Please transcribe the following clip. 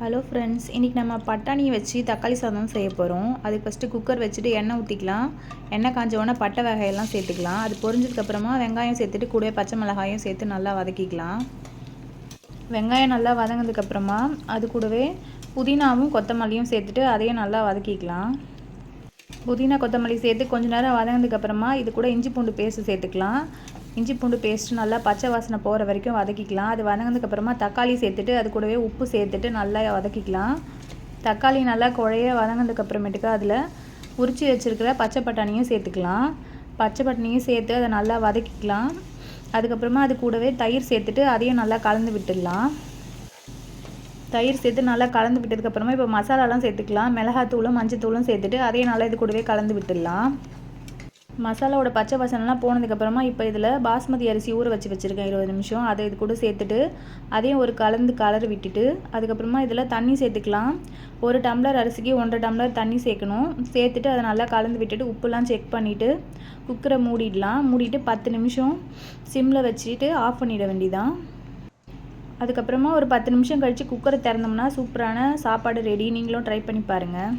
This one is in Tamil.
ஹலோ ஃப்ரெண்ட்ஸ் இன்றைக்கி நம்ம பட்டாணியை வச்சு தக்காளி சாதம் செய்ய போகிறோம் அதுக்கு ஃபஸ்ட்டு குக்கர் வச்சுட்டு எண்ணெய் ஊற்றிக்கலாம் எண்ணெய் காஞ்ச உடனே பட்டை வகையெல்லாம் சேர்த்துக்கலாம். அது பொரிஞ்சதுக்கப்புறமா வெங்காயம் சேர்த்துட்டு கூடவே பச்சை மிளகாயும் சேர்த்து நல்லா வதக்கிக்கலாம். வெங்காயம் நல்லா வதங்கினதுக்கப்புறமா அது கூடவே புதினாவும் கொத்தமல்லியும் சேர்த்துட்டு அதையும் நல்லா வதக்கிக்கலாம். புதினா கொத்தமல்லி சேர்த்து கொஞ்ச நேரம் வதங்கினதுக்கப்புறமா இது கூட இஞ்சி பூண்டு பேஸ்ட்டு சேர்த்துக்கலாம். இஞ்சி பூண்டு பேஸ்ட் நல்லா பச்சை வாசனை போகிற வரைக்கும் வதக்கிக்கலாம். அது வதங்கினதுக்கப்புறமா தக்காளி சேர்த்துட்டு அது கூடவே உப்பு சேர்த்துட்டு நல்லா வதக்கிக்கலாம். தக்காளி நல்லா குழைய வதங்கினதுக்கப்புறமேட்டுக்கு அதில் உரிச்சு வச்சுருக்கிற பச்சை பட்டாணியும் சேர்த்துக்கலாம். பச்சை பட்டாணியும் சேர்த்து அதை நல்லா வதக்கிக்கலாம். அதுக்கப்புறமா அது கூடவே தயிர் சேர்த்துட்டு அதையும் நல்லா கலந்து விட்டுடலாம். தயிர் சேர்த்து நல்லா கலந்து விட்டதுக்கப்புறமா இப்போ மசாலாலாம் சேர்த்துக்கலாம். மிளகாத்தூளும் மஞ்சத்தூளும் சேர்த்துட்டு அதையும் நல்லா இது கூடவே கலந்து விட்டுடலாம். மசாலாவோட பச்சை வாசனைலாம் போனதுக்கப்புறமா இப்போ இதில் பாஸ்மதி அரிசி ஊற வச்சு வச்சுருக்கேன் இருபது நிமிஷம். அதை இது கூட சேர்த்துட்டு அதையும் ஒரு கலந்து கலர் விட்டுட்டு அதுக்கப்புறமா இதில் தண்ணி சேர்த்துக்கலாம். ஒரு டம்ளர் அரிசிக்கு ஒன்றரை டம்ளர் தண்ணி சேர்க்கணும். சேர்த்துட்டு அதை நல்லா கலந்து விட்டுட்டு உப்புலாம் செக் பண்ணிவிட்டு குக்கரை மூடிடலாம். மூடிட்டு பத்து நிமிஷம் சிம்மில் வச்சுட்டு ஆஃப் பண்ணிட வேண்டிதான். அதுக்கப்புறமா ஒரு பத்து நிமிஷம் கழித்து குக்கரை திறந்தோம்னா சூப்பரான சாப்பாடு ரெடி நீங்களும் ட்ரை பண்ணி பாருங்கள்